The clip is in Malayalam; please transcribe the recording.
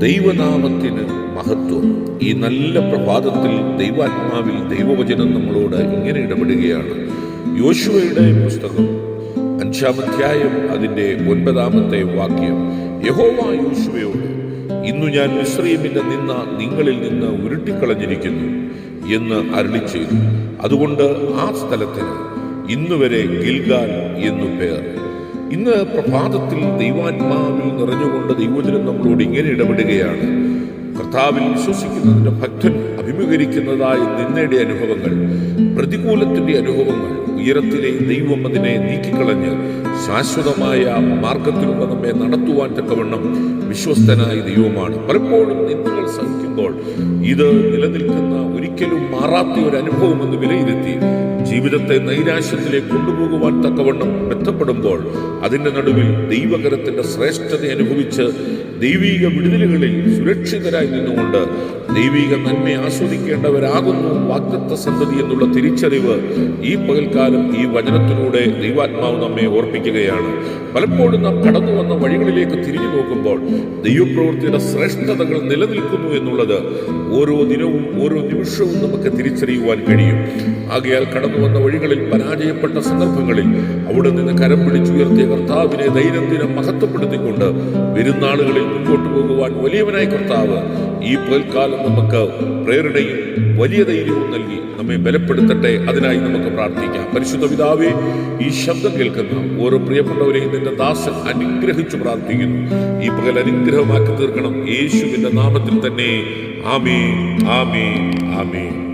ദൈവനാമത്തിന് മഹത്വം. ഈ നല്ല പ്രഭാതത്തിൽ ദൈവാത്മാവിൽ ദൈവവചനം നമ്മളോട് ഇങ്ങനെ ഇടപെടുകയാണ്. യോശുവയുടെ പുസ്തകം അഞ്ചാം അധ്യായം അതിന്റെ ഒൻപതാമത്തെ വാക്യം. യഹോവ യോശുവയോട് ഇന്നു ഞാൻ മിശ്രീമിന്റെ നിന്ന നിങ്ങളിൽ നിന്ന് ഉരുട്ടിക്കളഞ്ഞിരിക്കുന്നു എന്ന് അരുളി ചെയ്തു. അതുകൊണ്ട് ആ സ്ഥലത്തിന് ഇന്നുവരെ ഗിൽഗാൽ എന്നു പേർ. ഇന്ന് പ്രഭാതത്തിൽ ദൈവാത്മാവിൽ നിറഞ്ഞുകൊണ്ട് ദൈവജനം നമ്മളോട് ഇങ്ങനെ ഇടപെടുകയാണ്. കർത്താവിൽ വിശ്വസിക്കുന്നതിന്റെ ഭക്തൻ അഭിമുഖീകരിക്കുന്നതായ നിന്നയുടെ അനുഭവങ്ങൾ പ്രതികൂലത്തിന്റെ അനുഭവങ്ങൾ ഉയരത്തിലെ ദൈവം അതിനെ നീക്കിക്കളഞ്ഞ് ശാശ്വതമായ മാർഗത്തിലൂടെ നമ്മെ നടത്തുവാൻ തക്കവണ്ണം വിശ്വസ്തനായ ദൈവമാണ്. പലപ്പോഴും നിന്ദകൾ സഹിക്കുമ്പോൾ ഇത് നിലനിൽക്കുന്ന ഒരിക്കലും മാറാത്ത ഒരു അനുഭവം എന്ന് വിലയിരുത്തി ജീവിതത്തെ നൈരാശ്യത്തിലേക്ക് കൊണ്ടുപോകുവാൻ തക്കവണ്ണം ബന്ധപ്പെടുമ്പോൾ അതിന്റെ നടുവിൽ ദൈവകരത്തിന്റെ ശ്രേഷ്ഠത അനുഭവിച്ച് ദൈവീക വിടുതലുകളിൽ സുരക്ഷിതരായി നിന്നുകൊണ്ട് ദൈവിക നന്മയെ ആസ്വദിക്കേണ്ടവരാകുന്നു വാക്തത്വ സന്തതി എന്നുള്ള തിരിച്ചറിവ് ഈ പകൽക്കാലം ഈ വചനത്തിലൂടെ ദൈവാത്മാവ് നമ്മെ ഓർപ്പിക്കുകയാണ്. പലപ്പോഴും നാം കടന്നു വന്ന വഴികളിലേക്ക് തിരിഞ്ഞു നോക്കുമ്പോൾ ദൈവപ്രവൃത്തിയുടെ ശ്രേഷ്ഠതകൾ നിലനിൽക്കുന്നു എന്നുള്ളത് ഓരോ ദിനവും ഓരോ നിമിഷവും നമുക്ക് തിരിച്ചറിയുവാൻ കഴിയും. ആകയാൽ കടന്നു വന്ന വഴികളിൽ പരാജയപ്പെട്ട സന്ദർഭങ്ങളിൽ അവിടെ നിന്ന് കരം പിടിച്ചുയർത്തിയ കർത്താവിനെ ദൈനംദിനം മഹത്വപ്പെടുത്തിക്കൊണ്ട് വരുന്നാളുകളിൽ മുൻപോട്ട് പോകുവാൻ വലിയവനായ കർത്താവ് ഈ പേൽക്കാലം നമുക്ക് പ്രേരണയും വലിയ ധൈര്യവും നൽകി നമ്മെ ബലപ്പെടുത്തട്ടെ. അതിനായി നമുക്ക് പ്രാർത്ഥിക്കാം. പരിശുദ്ധ പിതാവെ ഈ ശബ്ദം കേൾക്കുന്ന ഓരോ പ്രിയപ്പെട്ടവരെയും നിന്റെ ദാസൻ അനുഗ്രഹിച്ചു പ്രാർത്ഥിക്കുന്നു. ഈ പകൽ അനുഗ്രഹമാക്കി തീർക്കണം. യേശുവിന്റെ നാമത്തിൽ തന്നെ. ആമേ ആമേ ആമേ